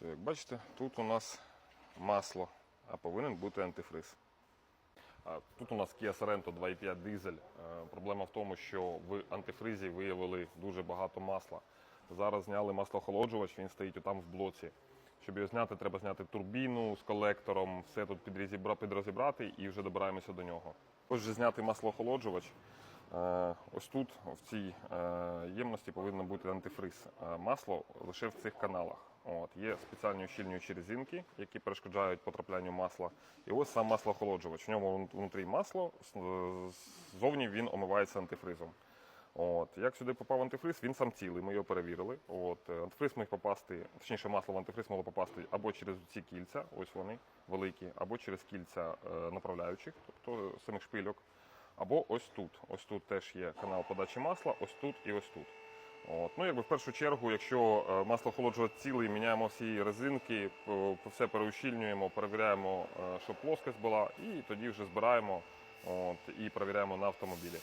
Все, як бачите, тут у нас масло, а повинен бути антифриз. Тут у нас Kia Sorento 2.5 дизель. Е, Проблема в тому, що в антифризі виявили дуже багато масла. Зараз зняли маслоохолоджувач, він стоїть отам в блоці. Щоб його зняти, треба зняти турбіну з колектором, все тут підрозібрати і вже добираємося до нього. Ось же зняти маслоохолоджувач. Е, Ось тут, в цій е, ємності, повинен бути антифриз. Е, Масло лише в цих каналах. От, є спеціальні ущільнюючі резинки, які перешкоджають потраплянню масла. І ось сам маслоохолоджувач. В ньому внутрі масло, ззовні він омивається антифризом. От. Як сюди попав антифриз, він сам цілий, ми його перевірили. От. Антифриз міг попасти, точніше, масло в антифриз могло попасти або через ці кільця, ось вони великі, або через кільця направляючих, тобто самих шпильок, або ось тут. Ось тут теж є канал подачі масла, ось тут і ось тут. От. Ну, якби в першу чергу, якщо е, масло охолоджувач цілий, міняємо всі резинки, по- все переущільнюємо, перевіряємо, е, щоб плоскость була, і тоді вже збираємо от, і перевіряємо на автомобілі.